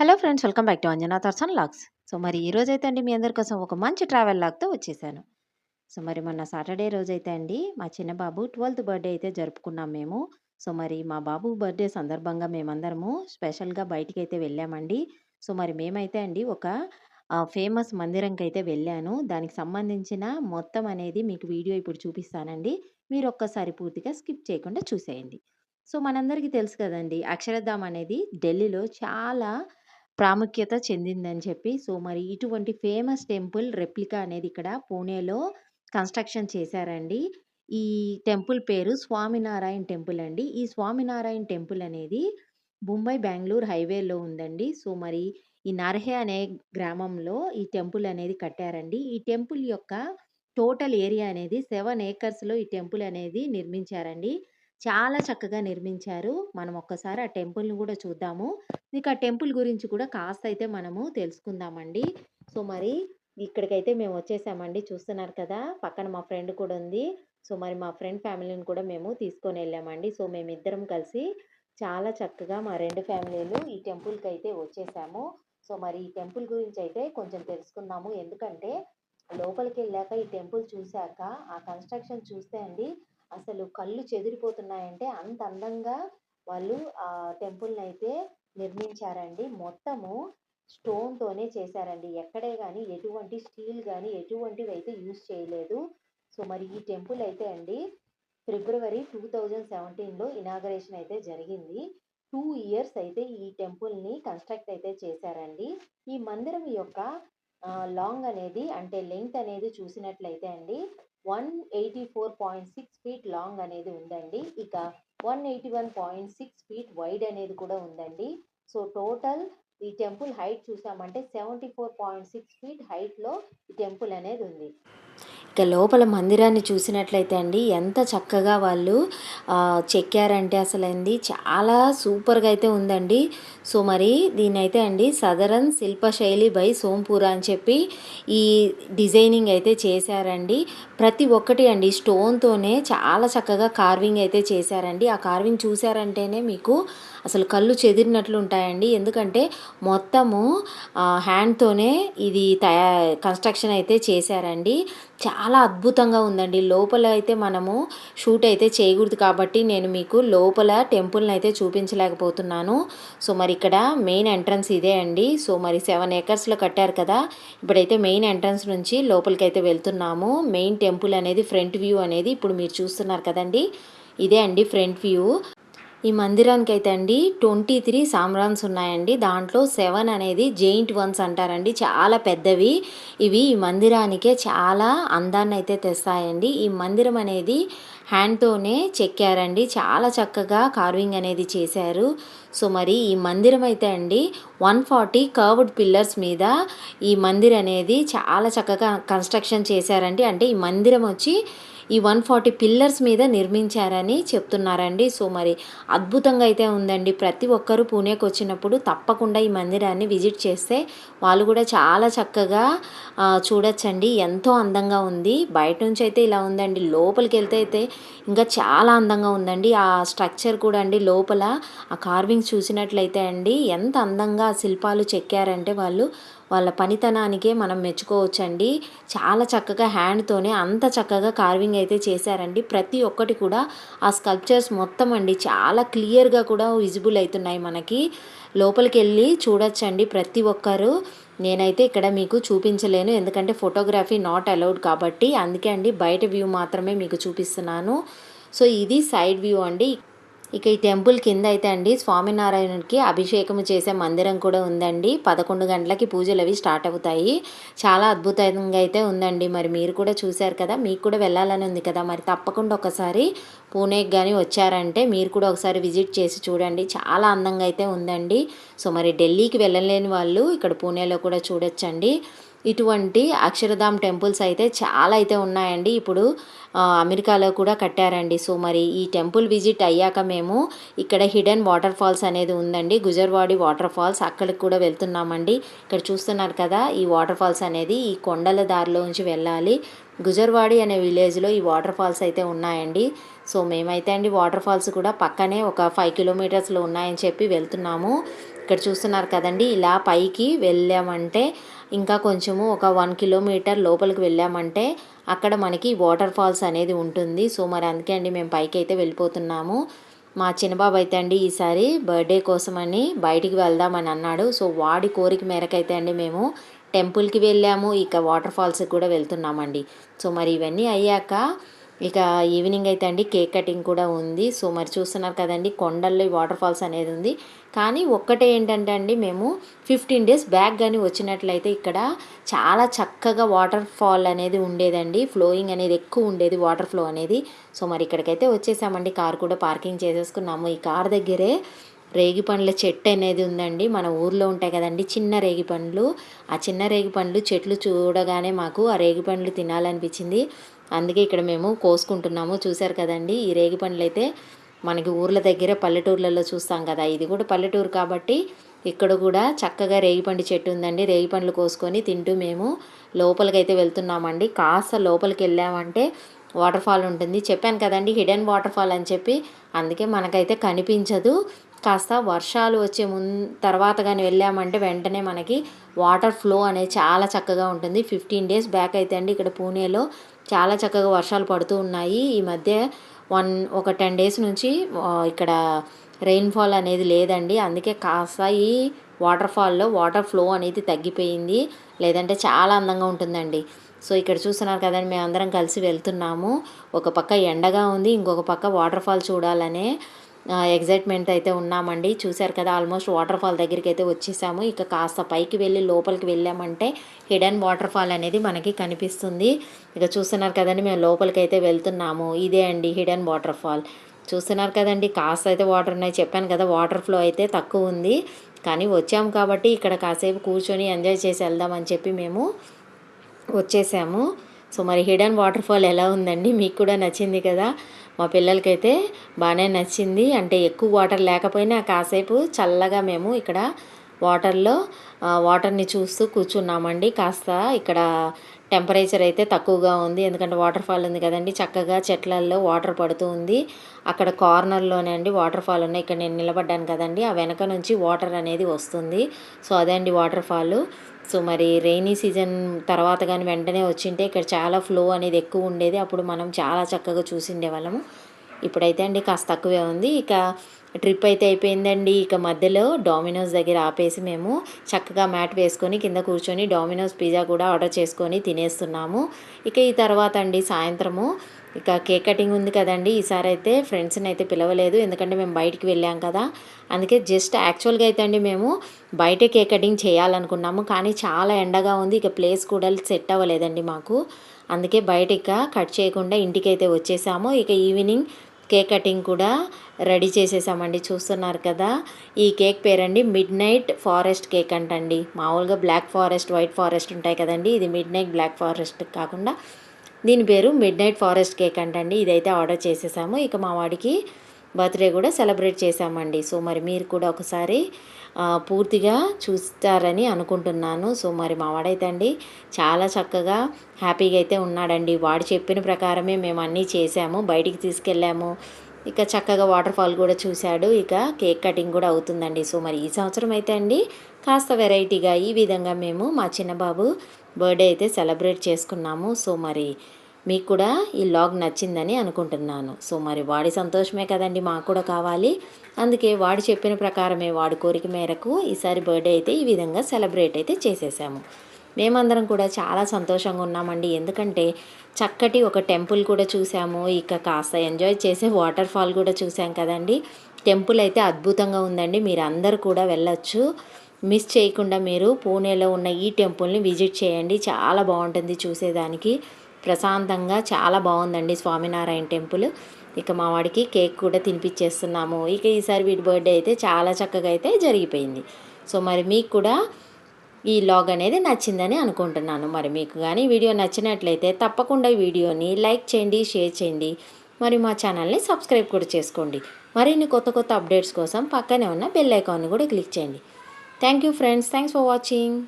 Hello friends welcome back to Anjana Darshan vlogs so మరి ఈ రోజైతే అండి మీ అందరి కోసం ఒక మంచి ట్రావెల్ లాగ్తో వచ్చేసాను. సో మరి మొన్న సాటర్డే రోజైతే అండి మా చిన్న బాబు ట్వెల్త్ బర్త్డే అయితే జరుపుకున్నాం మేము. సో మరి మా బాబు బర్త్డే సందర్భంగా మేమందరము స్పెషల్గా బయటికి అయితే వెళ్ళామండి. సో మరి మేమైతే అండి ఒక ఫేమస్ మందిరంకి అయితే వెళ్ళాను. దానికి సంబంధించిన మొత్తం అనేది మీకు వీడియో ఇప్పుడు చూపిస్తానండి. మీరు ఒక్కసారి పూర్తిగా స్కిప్ చేయకుండా చూసేయండి. సో మనందరికీ తెలుసు కదండి అక్షరధామ్ అనేది ఢిల్లీలో చాలా ప్రాముఖ్యత చెందిందని చెప్పి సో మరి ఇటువంటి ఫేమస్ టెంపుల్ రెప్లికా అనేది ఇక్కడ పూణేలో కన్స్ట్రక్షన్ చేశారండి. ఈ టెంపుల్ పేరు స్వామినారాయణ టెంపుల్ అండి. ఈ స్వామినారాయణ టెంపుల్ అనేది ముంబై బెంగళూరు హైవేలో ఉందండి. సో మరి ఈ నర్హే అనే గ్రామంలో ఈ టెంపుల్ అనేది కట్టారండి. ఈ టెంపుల్ యొక్క టోటల్ ఏరియా అనేది సెవెన్ ఏకర్స్లో ఈ టెంపుల్ అనేది నిర్మించారండి. చాలా చక్కగా నిర్మించారు. మనం ఒక్కసారి ఆ టెంపుల్ని కూడా చూద్దాము. ఇక ఆ టెంపుల్ గురించి కూడా కాస్త అయితే మనము తెలుసుకుందామండి. సో మరి ఇక్కడికైతే మేము వచ్చేసామండి. చూస్తున్నారు కదా పక్కన మా ఫ్రెండ్ కూడా ఉంది. సో మరి మా ఫ్రెండ్ ఫ్యామిలీని కూడా మేము తీసుకొని వెళ్ళామండి. సో మేమిద్దరం కలిసి చాలా చక్కగా మా రెండు ఫ్యామిలీలు ఈ టెంపుల్కి అయితే వచ్చేసాము. సో మరి ఈ టెంపుల్ గురించి అయితే కొంచెం తెలుసుకుందాము. ఎందుకంటే లోపలికి వెళ్ళాక ఈ టెంపుల్ చూశాక ఆ కన్స్ట్రక్షన్ చూస్తే అండి అసలు కళ్ళు చెదిరిపోతున్నాయంటే అంత అందంగా వాళ్ళు ఆ టెంపుల్ని అయితే నిర్మించారండి. మొత్తము స్టోన్తోనే చేశారండి. ఎక్కడే కానీ ఎటువంటి స్టీల్ కానీ ఎటువంటివి అయితే యూజ్ చేయలేదు. సో మరి ఈ టెంపుల్ అయితే అండి ఫిబ్రవరి టూ థౌజండ్ సెవెంటీన్లో ఇనాగరేషన్ అయితే జరిగింది. టూ ఇయర్స్ అయితే ఈ టెంపుల్ని కన్స్ట్రక్ట్ అయితే చేశారండి. ఈ మందిరం యొక్క లాంగ్ అనేది అంటే లెంగ్త్ అనేది చూసినట్లయితే అండి one eighty four point six feet long అనేది ఉందండి. ఇక one eighty one point six feet wide అనేది కూడా ఉందండి. సో టోటల్ ఈ టెంపుల్ హైట్ చూసామంటే seventy four point six feet హైట్లో ఈ టెంపుల్ అనేది ఉంది. ఇక లోపల మందిరాన్ని చూసినట్లయితే అండి ఎంత చక్కగా వాళ్ళు చెక్కారంటే అసలు అండి చాలా సూపర్గా అయితే ఉందండి. సో మరి దీనైతే అండి సదరన్ శిల్పశైలి బై సోంపూర అని చెప్పి ఈ డిజైనింగ్ అయితే చేశారండి. ప్రతి ఒక్కటి అండి స్టోన్తోనే చాలా చక్కగా కార్వింగ్ అయితే చేశారండి. ఆ కార్వింగ్ చూసారంటేనే మీకు అసలు కళ్ళు చెదిరినట్లు ఉంటాయండి. ఎందుకంటే మొత్తము హ్యాండ్తోనే ఇది తయా కన్స్ట్రక్షన్ అయితే చేశారండి. చాలా అద్భుతంగా ఉందండి. లోపల అయితే మనము షూట్ అయితే చేయకూడదు కాబట్టి నేను మీకు లోపల టెంపుల్ని అయితే చూపించలేకపోతున్నాను. సో మరి ఇక్కడ మెయిన్ ఎంట్రన్స్ ఇదే అండి. సో మరి సెవెన్ ఏకర్స్లో కట్టారు కదా. ఇప్పుడైతే మెయిన్ ఎంట్రన్స్ నుంచి లోపలికి అయితే వెళ్తున్నాము. మెయిన్ టెంపుల్ అనేది ఫ్రంట్ వ్యూ అనేది ఇప్పుడు మీరు చూస్తున్నారు కదండి. ఇదే అండి ఫ్రంట్ వ్యూ ఈ మందిరానికి అయితే అండి ట్వంటీ త్రీ సామ్రాన్స్ ఉన్నాయండి. దాంట్లో సెవెన్ అనేది జెయింట్ వన్స్ అంటారండి. చాలా పెద్దవి. ఇవి ఈ మందిరానికే చాలా అందాన్ని అయితే తెస్తాయండి. ఈ మందిరం అనేది హ్యాండ్తోనే చెక్కారండి. చాలా చక్కగా కార్వింగ్ అనేది చేశారు. సో మరి ఈ మందిరం అయితే అండి వన్ ఫార్టీ కర్వ్డ్ పిల్లర్స్ మీద ఈ మందిర్ అనేది చాలా చక్కగా కన్స్ట్రక్షన్ చేశారండి. అంటే ఈ మందిరం వచ్చి ఈ వన్ ఫార్టీ పిల్లర్స్ మీద నిర్మించారని చెప్తున్నారండి. సో మరి అద్భుతంగా అయితే ఉందండి. ప్రతి ఒక్కరూ పూణేకి వచ్చినప్పుడు తప్పకుండా ఈ మందిరాన్ని విజిట్ చేస్తే వాళ్ళు కూడా చాలా చక్కగా చూడొచ్చండి. ఎంతో అందంగా ఉంది. బయట నుంచి అయితే ఇలా ఉందండి. లోపలికి వెళ్తే అయితే ఇంకా చాలా అందంగా ఉందండి. ఆ స్ట్రక్చర్ కూడా అండి లోపల. ఆ కార్వింగ్స్ చూసినట్లయితే అండి ఎంత అందంగా శిల్పాలు చెక్కారంటే వాళ్ళు. వాళ్ళ పనితనానికే మనం మెచ్చుకోవచ్చండి. చాలా చక్కగా హ్యాండ్తోనే అంత చక్కగా కార్వింగ్ అయితే చేశారండి. ప్రతి ఒక్కటి కూడా ఆ స్కల్ప్చర్స్ మొత్తం అండి చాలా క్లియర్గా కూడా విజిబుల్ అవుతున్నాయి మనకి. లోపలికి వెళ్ళి చూడొచ్చండి ప్రతి ఒక్కరు. నేనైతే ఇక్కడ మీకు చూపించలేను. ఎందుకంటే ఫోటోగ్రఫీ నాట్ అలౌడ్ కాబట్టి అందుకే అండి బయట వ్యూ మాత్రమే మీకు చూపిస్తున్నాను. సో ఇది సైడ్ వ్యూ అండి. ఇక ఈ టెంపుల్ కింద అయితే అండి స్వామినారాయణుడికి అభిషేకం చేసే మందిరం కూడా ఉందండి. పదకొండు గంటలకి పూజలు అవి స్టార్ట్ అవుతాయి. చాలా అద్భుతంగా అయితే ఉందండి. మరి మీరు కూడా చూశారు కదా మీకు కూడా వెళ్ళాలని ఉంది కదా. మరి తప్పకుండా ఒకసారి పూణేకి కానీ వచ్చారంటే మీరు కూడా ఒకసారి విజిట్ చేసి చూడండి. చాలా అందంగా అయితే ఉందండి. సో మరి ఢిల్లీకి వెళ్ళలేని వాళ్ళు ఇక్కడ పూణేలో కూడా చూడొచ్చండి. ఇటువంటి అక్షరధామ్ టెంపుల్స్ అయితే చాలా అయితే ఉన్నాయండి. ఇప్పుడు అమెరికాలో కూడా కట్టారండి. సో మరి ఈ టెంపుల్ విజిట్ అయ్యాక మేము ఇక్కడ హిడెన్ వాటర్ ఫాల్స్ అనేది ఉందండి. గుజర్వాడి వాటర్ ఫాల్స్ అక్కడికి కూడా వెళ్తున్నామండి. ఇక్కడ చూస్తున్నారు కదా ఈ వాటర్ ఫాల్స్ అనేది ఈ కొండల దారిలో నుంచి వెళ్ళాలి. గుజర్వాడి అనే విలేజ్లో ఈ వాటర్ ఫాల్స్ అయితే ఉన్నాయండి. సో మేమైతే అండి వాటర్ ఫాల్స్ కూడా పక్కనే ఒక ఫైవ్ కిలోమీటర్స్లో ఉన్నాయని చెప్పి వెళ్తున్నాము. ఇక్కడ చూస్తున్నారు కదండి ఇలా పైకి వెళ్ళామంటే ఇంకా కొంచెము ఒక వన్ కిలోమీటర్ లోపలికి వెళ్ళామంటే అక్కడ మనకి వాటర్ ఫాల్స్ అనేది ఉంటుంది. సో మరి అందుకే అండి మేము పైకి అయితే వెళ్ళిపోతున్నాము. మా చిన్నబాబు అయితే అండి ఈసారి బర్త్డే కోసమని బయటికి వెళ్దామని అన్నాడు. సో వాడి కోరిక మేరకు అయితే అండి మేము టెంపుల్కి వెళ్ళాము. ఇక వాటర్ ఫాల్స్కి కూడా వెళ్తున్నామండి. సో మరి ఇవన్నీ అయ్యాక ఇక ఈవినింగ్ అయితే అండి కేక్ కటింగ్ కూడా ఉంది. సో మరి చూస్తున్నారు కదండి కొండల్లో వాటర్ ఫాల్స్ అనేది ఉంది. కానీ ఒక్కటే ఏంటంటే అండి మేము ఫిఫ్టీన్ డేస్ బ్యాక్ కానీ వచ్చినట్లయితే ఇక్కడ చాలా చక్కగా వాటర్ ఫాల్ అనేది ఉండేదండి. ఫ్లోయింగ్ అనేది ఎక్కువ ఉండేది వాటర్ ఫ్లో అనేది. సో మరి ఇక్కడికైతే వచ్చేసామండి. కార్ కూడా పార్కింగ్ చేసేసుకున్నాము. ఈ కార్ దగ్గరే రేగి పండ్ల చెట్టు అనేది ఉందండి. మన ఊర్లో ఉంటాయి కదండి చిన్న రేగి పండ్లు. ఆ చిన్న రేగి పండ్లు చెట్లు చూడగానే మాకు ఆ రేగి పండ్లు తినాలనిపించింది. అందుకే ఇక్కడ మేము కోసుకుంటున్నాము. చూశారు కదండి ఈ రేగి పండ్లు అయితే మనకి ఊర్ల దగ్గర పల్లెటూర్లలో చూస్తాం కదా. ఇది కూడా పల్లెటూరు కాబట్టి ఇక్కడ కూడా చక్కగా రేగిపండు చెట్టు ఉందండి. రేగిపండ్లు కోసుకొని తింటూ మేము లోపలికి అయితే వెళ్తున్నామండి. కాస్త లోపలికి వెళ్ళామంటే వాటర్ ఫాల్ ఉంటుంది. చెప్పాను కదండి హిడెన్ వాటర్ ఫాల్ అని చెప్పి. అందుకే మనకైతే కనిపించదు. కాస్త వర్షాలు వచ్చే ముం తర్వాత కానీ వెళ్ళామంటే వెంటనే మనకి వాటర్ ఫ్లో అనేది చాలా చక్కగా ఉంటుంది. ఫిఫ్టీన్ డేస్ బ్యాక్ అయితే అండి ఇక్కడ పూణేలో చాలా చక్కగా వర్షాలు పడుతూ ఉన్నాయి. ఈ మధ్య వన్ ఒక టెన్ డేస్ నుంచి ఇక్కడ రెయిన్ఫాల్ అనేది లేదండి. అందుకే కాస్త ఈ వాటర్ ఫాల్లో వాటర్ ఫ్లో అనేది తగ్గిపోయింది. లేదంటే చాలా అందంగా ఉంటుందండి. సో ఇక్కడ చూస్తున్నారు కదండి మేము అందరం కలిసి వెళ్తున్నాము. ఒక పక్క ఎండగా ఉంది ఇంకొక పక్క వాటర్ ఫాల్ చూడాలనే ఎగ్జైట్మెంట్ అయితే ఉన్నామండి. చూశారు కదా ఆల్మోస్ట్ వాటర్ ఫాల్ దగ్గరికి అయితే వచ్చేసాము. ఇక కాస్త పైకి వెళ్ళి లోపలికి వెళ్ళామంటే హిడెన్ వాటర్ ఫాల్ అనేది మనకి కనిపిస్తుంది. ఇక చూస్తున్నారు కదండి మేము లోపలికి అయితే వెళ్తున్నాము. ఇదే అండి హిడెన్ వాటర్ ఫాల్ చూస్తున్నారు కదండి కాస్త అయితే వాటర్ ఉన్నాయి. చెప్పాను కదా వాటర్ ఫ్లో అయితే తక్కువ ఉంది. కానీ వచ్చాము కాబట్టి ఇక్కడ కాసేపు కూర్చొని ఎంజాయ్ చేసి వెళ్దామని చెప్పి మేము వచ్చేసాము. సో మరి హిడెన్ వాటర్ ఫాల్ ఎలా ఉందండి? మీకు కూడా నచ్చింది కదా? మా పిల్లలకైతే బాగానే నచ్చింది. అంటే ఎక్కువ వాటర్ లేకపోయినా కాసేపు చల్లగా మేము ఇక్కడ వాటర్లో వాటర్ని చూస్తూ కూర్చున్నామండి. కాస్త ఇక్కడ టెంపరేచర్ అయితే తక్కువగా ఉంది. ఎందుకంటే వాటర్ ఫాల్ ఉంది కదండి. చక్కగా చెట్లల్లో వాటర్ పడుతూ ఉంది. అక్కడ కార్నర్లోనే అండి వాటర్ ఫాల్ ఉన్నాయి. ఇక్కడ నేను నిలబడ్డాను కదండి. ఆ వెనక నుంచి వాటర్ అనేది వస్తుంది. సో అదే అండి వాటర్ ఫాల్. సో మరి రెయినీ సీజన్ తర్వాత కానీ వెంటనే వచ్చింటే ఇక్కడ చాలా ఫ్లో అనేది ఎక్కువ ఉండేది. అప్పుడు మనం చాలా చక్కగా చూసిండే వాళ్ళము ఇప్పుడైతే అండి కాస్త తక్కువే ఉంది. ఇక ట్రిప్ అయితే అయిపోయిందండి. ఇక మధ్యలో డామినోస్ దగ్గర ఆపేసి మేము చక్కగా మ్యాట్ వేసుకొని కింద కూర్చొని డామినోస్ పిజ్జా కూడా ఆర్డర్ చేసుకొని తినేస్తున్నాము. ఇక ఈ తర్వాత అండి సాయంత్రము. ఇక కేక్ కటింగ్ ఉంది కదండి. ఈసారి అయితే ఫ్రెండ్స్ని అయితే పిలవలేదు. ఎందుకంటే మేము బయటికి వెళ్ళాం కదా. అందుకే జస్ట్ యాక్చువల్గా అయితే అండి మేము బయట కేక్ కటింగ్ చేయాలనుకున్నాము. కానీ చాలా ఎండగా ఉంది. ఇక ప్లేస్ కూడా సెట్ అవ్వలేదండి మాకు. అందుకే బయట ఇక కట్ చేయకుండా ఇంటికైతే వచ్చేసాము. ఇక ఈవినింగ్ కేక్ కటింగ్ కూడా రెడీ చేసేసామండి. చూస్తున్నారు కదా ఈ కేక్ పేరండి మిడ్ నైట్ ఫారెస్ట్ కేక్ అంటండి. మామూలుగా బ్లాక్ ఫారెస్ట్ వైట్ ఫారెస్ట్ ఉంటాయి కదండి. ఇది మిడ్ నైట్ బ్లాక్ ఫారెస్ట్ కాకుండా దీని పేరు మిడ్ నైట్ ఫారెస్ట్ కేక్ అంటండి. ఇదైతే ఆర్డర్ చేసేసాము. ఇక మా వాడికి బర్త్డే కూడా సెలబ్రేట్ చేసామండి. సో మరి మీరు కూడా ఒకసారి పూర్తిగా చూస్తారని అనుకుంటున్నాను. సో మరి మా వాడైతే అండి చాలా చక్కగా హ్యాపీగా అయితే ఉన్నాడండి. వాడు చెప్పిన ప్రకారమే మేము అన్నీ చేసాము బయటికి తీసుకెళ్ళాము. ఇక చక్కగా వాటర్ ఫాల్ కూడా చూశాడు. ఇక కేక్ కటింగ్ కూడా అవుతుందండి. సో మరి ఈ సంవత్సరం అయితే అండి కాస్త వెరైటీగా ఈ విధంగా మేము మా చిన్నబాబు బర్త్డే అయితే సెలబ్రేట్ చేసుకున్నాము. సో మరి మీకు కూడా ఈ లాగ్ నచ్చిందని అనుకుంటున్నాను. సో మరి వాడి సంతోషమే కదండి మాకు కూడా కావాలి. అందుకే వాడు చెప్పిన ప్రకారమే వాడి కోరిక మేరకు ఈసారి బర్త్డే అయితే ఈ విధంగా సెలబ్రేట్ అయితే చేసేసాము. మేమందరం కూడా చాలా సంతోషంగా ఉన్నామండి. ఎందుకంటే చక్కటి ఒక టెంపుల్ కూడా చూసాము. ఇక కాస్త ఎంజాయ్ చేసే వాటర్ ఫాల్ కూడా చూసాం కదండి. టెంపుల్ అయితే అద్భుతంగా ఉందండి. మీరు అందరు కూడా వెళ్ళొచ్చు. మిస్ చేయకుండా మీరు పూణేలో ఉన్న ఈ టెంపుల్ని విజిట్ చేయండి. చాలా బాగుంటుంది చూసేదానికి. ప్రశాంతంగా చాలా బాగుందండి స్వామినారాయణ టెంపుల్. ఇక మా వాడికి కేక్ కూడా తినిపించేస్తున్నాము ఇక ఈసారి వీడి బర్త్డే అయితే చాలా చక్కగా అయితే జరిగిపోయింది. సో మరి మీకు కూడా ఈ లాగ్ అనేది నచ్చిందని అనుకుంటున్నాను. మరి మీకు కానీ వీడియో నచ్చినట్లయితే తప్పకుండా ఈ వీడియోని లైక్ చేయండి షేర్ చేయండి. మరి మా ఛానల్ని సబ్స్క్రైబ్ కూడా చేసుకోండి. మరిన్ని కొత్త కొత్త అప్డేట్స్ కోసం పక్కనే ఉన్న బెల్ ఐకాన్ని కూడా క్లిక్ చేయండి. Thank you friends. Thanks for watching.